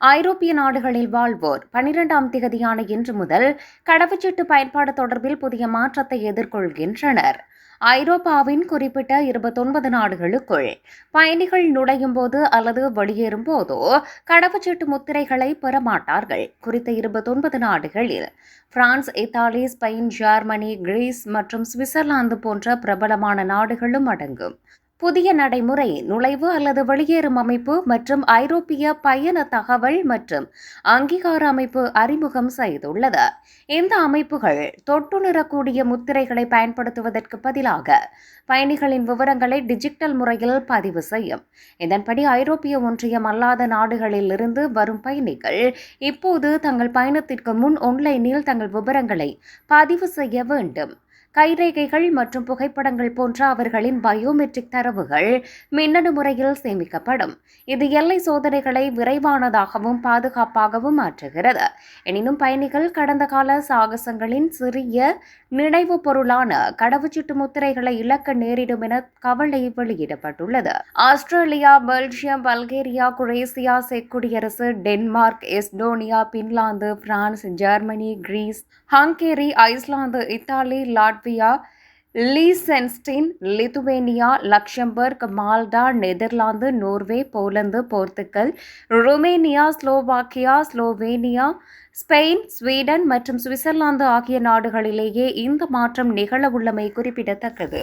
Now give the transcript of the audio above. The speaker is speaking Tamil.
ஐரோப்பிய நாடுகளில் வாழ்வோர் பனிரெண்டாம் திகதியான இன்று முதல் கடவுச்சீட்டு பயன்பாடு தொடர்பில் புதிய மாற்றத்தை எதிர்கொள்கின்றனர். ஐரோப்பாவின் குறிப்பிட்ட இருபத்தொன்பது நாடுகளுக்குள் பயணிகள் நுழையும் போது அல்லது வெளியேறும் போதோ கடவுச்சீட்டு முத்திரைகளை பெறமாட்டார்கள். குறித்த இருபத்தொன்பது நாடுகளில் France Italy Spain Germany Greece மற்றும் சுவிட்சர்லாந்து போன்ற பிரபலமான நாடுகளும் அடங்கும். புதிய நடைமுறை நுழைவு அல்லது வெளியேறும் அமைப்பு மற்றும் ஐரோப்பிய பயண தகவல் மற்றும் அங்கீகார அமைப்பு அறிமுகம் செய்துள்ளது. இந்த அமைப்புகள் தொட்டுணரக்கூடிய முத்திரைகளை பயன்படுத்துவதற்கு பதிலாக பயணிகளின் விவரங்களை டிஜிட்டல் முறையில் பதிவு செய்யும். இதன்படி ஐரோப்பிய ஒன்றியம் அல்லாத நாடுகளில் இருந்து வரும் பயணிகள் இப்போது தங்கள் பயணத்திற்கு முன் ஆன்லைனில் தங்கள் விவரங்களை பதிவு செய்ய வேண்டும். கைரேகைகள் மற்றும் புகைப்படங்கள் போன்ற அவர்களின் பயோமெட்ரிக் தரவுகள் மின்னணு முறையில் சேமிக்கப்படும். இது எல்லை சோதனைகளை விரைவானதாகவும் பாதுகாப்பாகவும் மாற்றுகிறது. எனினும் பயணிகள் கடந்த கால சாகசங்களின் சிறிய நினைவு பொருளான கடவுச்சீட்டு முத்திரைகளை இழக்க நேரிடும் என கவலை வெளியிடப்பட்டுள்ளது. ஆஸ்திரேலியா பெல்ஜியம் பல்கேரியா குரேசியா செக் குடியரசு Denmark Estonia Finland France Germany Greece Hungary Iceland Italy Latvia Liechtenstein Lithuania Luxembourg Malta Netherlands Norway Poland Portugal Romania Slovakia Slovenia Spain Sweden மற்றும் சுவிட்சர்லாந்து ஆகிய நாடுகளிலேயே இந்த மாற்றம் நிகழவுள்ளமை குறிப்பிடத்தக்கது.